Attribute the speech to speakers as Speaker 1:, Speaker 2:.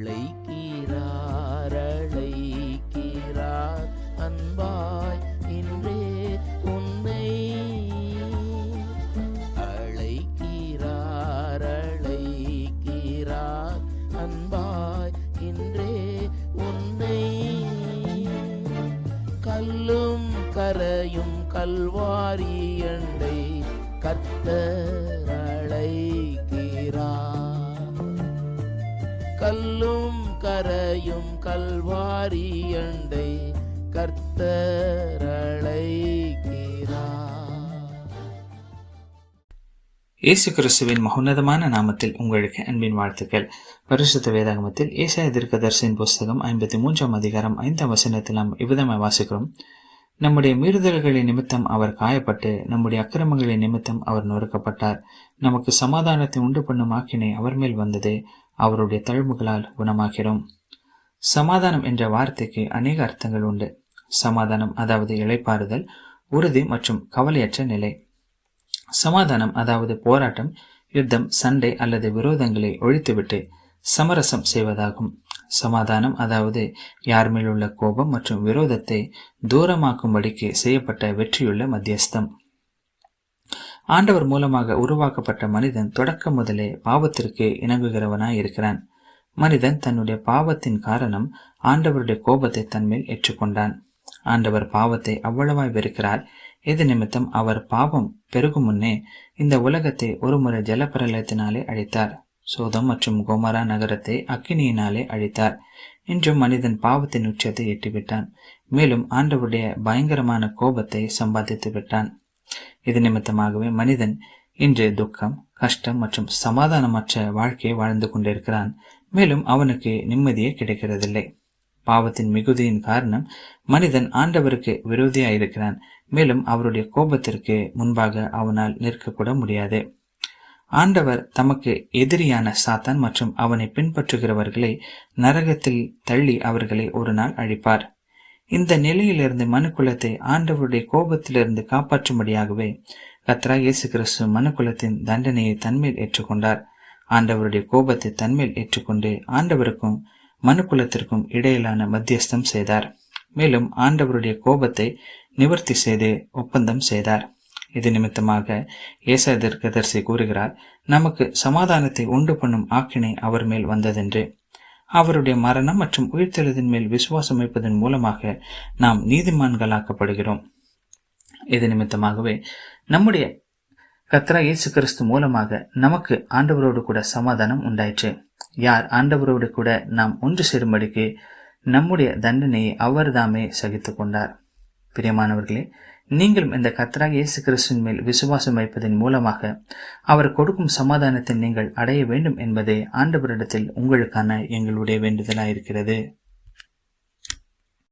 Speaker 1: அழைக்கிறார் அழைக்கிறார். அன்பாய் இன்றே உன்னை அழைக்கிறார் அழைக்கிறார். அன்பாய் இன்றே உன்னை கல்லும் கரையும் கல்வாரி அண்டை கத்தர் அழைக்கிறார். கல்லும் கரையும் கல்வாரி அண்டை
Speaker 2: இயேசு கிறிஸ்துவின் மகோன்னதமான நாமத்தில் உங்களுக்கு அன்பின் வாழ்த்துக்கள். பரிசுத்த வேதாகமத்தில் ஏசாய தீர்க்கதரிசியின் புஸ்தகம் ஐம்பத்தி மூன்றாம் அதிகாரம் ஐந்தாம் வசனத்தில் நாம் இவ்விதமாய் வாசிக்கிறோம். நம்முடைய மீறுதல்களின் நிமித்தம் அவர் காயப்பட்டு நம்முடைய அக்கிரமங்களின் நிமித்தம் அவர் நொறுக்கப்பட்டார். நமக்கு சமாதானத்தை உண்டு பண்ணும் ஆக்கினை அவர் மேல் வந்தது. அவருடைய தழும்புகளால் குணமாகிறோம். சமாதானம் என்ற வார்த்தைக்கு அநேக அர்த்தங்கள் உண்டு. சமாதானம் அதாவது இளைப்பாறுதல் உறுதி மற்றும் கவலையற்ற நிலை. சமாதானம் அதாவது போராட்டம் யுத்தம் சண்டை அல்லது விரோதங்களை ஒழித்துவிட்டு சமரசம் செய்வதாகும். சமாதானம் அதாவது யார் மேலுள்ள கோபம் மற்றும் விரோதத்தை தூரமாக்கும்படிக்கு செய்யப்பட்ட வெற்றியுள்ள மத்தியஸ்தம். ஆண்டவர் மூலமாக உருவாக்கப்பட்ட மனிதன் தொடக்க முதலே பாவத்திற்கு இணங்குகிறவனாய் இருக்கிறான். மனிதன் தன்னுடைய பாவத்தின் காரணம் ஆண்டவருடைய கோபத்தை தன்மேல் ஏற்றுக்கொண்டான். ஆண்டவர் பாவத்தை அவ்வளவாய் வெறுக்கிறார். இது நிமித்தம் அவர் பாவம் பெருகும் முன்னே இந்த உலகத்தை ஒருமுறை ஜலப்பிரளயத்தினாலே அழித்தார். சோதம் மற்றும் கோமரா நகரத்தை அக்கினியினாலே அழித்தார். இன்றும் மனிதன் பாவத்தின் உச்சத்தை எட்டிவிட்டான். மேலும் ஆண்டவருடைய பயங்கரமான கோபத்தை சம்பாதித்து விட்டான் இது நிமித்தமாகவே மனிதன் இன்று துக்கம் கஷ்டம் மற்றும் சமாதானமற்ற வாழ்க்கையை வாழ்ந்து கொண்டிருக்கிறான். மேலும் அவனுக்கு நிம்மதியே கிடைக்கிறதில்லை. பாவத்தின் மிகுதியின் காரணம் மனிதன் ஆண்டவருக்கு விரோதியாயிருக்கிறான். மேலும் அவருடைய கோபத்திற்கு முன்பாக அவனால் நிற்கக்கூட முடியாது. ஆண்டவர் தமக்கு எதிரியான சாத்தான் மற்றும் அவனை பின்பற்றுகிறவர்களை நரகத்தில் தள்ளி அவர்களை ஒரு நாள் அழிப்பார். இந்த நிலையிலிருந்து மனுக்குலத்தை ஆண்டவருடைய கோபத்திலிருந்து காப்பாற்றும்படியாகவே கத்ரா இயேசு கிறிஸ்து மனுக்குலத்தின் தண்டனையை தன்மேல் ஏற்றுக்கொண்டார். ஆண்டவருடைய கோபத்தை தன்மேல் ஏற்றுக்கொண்டு ஆண்டவருக்கும் மனுக்குலத்திற்கும் இடையிலான மத்தியஸ்தம் செய்தார். மேலும் ஆண்டவருடைய கோபத்தை நிவர்த்தி செய்து ஒப்பந்தம் செய்தார். இது நிமித்தமாக ஏசாதர்கதர்சி கூறுகிறார் நமக்கு சமாதானத்தை உண்டு பண்ணும் ஆக்கினை அவர் மேல் வந்ததென்று. அவருடைய மரணம் மற்றும் உயிர்த்தெழுதின் மேல் விசுவாசம் வைப்பதன் மூலமாக நாம் நீதிமான்களாக்கப்படுகிறோம். இது நிமித்தமாகவே நம்முடைய கத்ரா இயேசு கிறிஸ்து மூலமாக நமக்கு ஆண்டவரோடு கூட சமாதானம் உண்டாயிற்று. யார் ஆண்டவரோடு கூட நாம் ஒன்று சேரும்படிக்கு நம்முடைய தண்டனையை அவர்தாமே சகித்து கொண்டார் பிரியமானவர்களே நீங்களும் இந்த கத்தராக இயேசு கிறிஸ்துவின் மேல் விசுவாசம் வைப்பதன் மூலமாக அவர் கொடுக்கும் சமாதானத்தை நீங்கள் அடைய வேண்டும் என்பதே ஆண்டவரிடத்தில் உங்களுக்கான எங்களுடைய வேண்டுதலாயிருக்கிறது.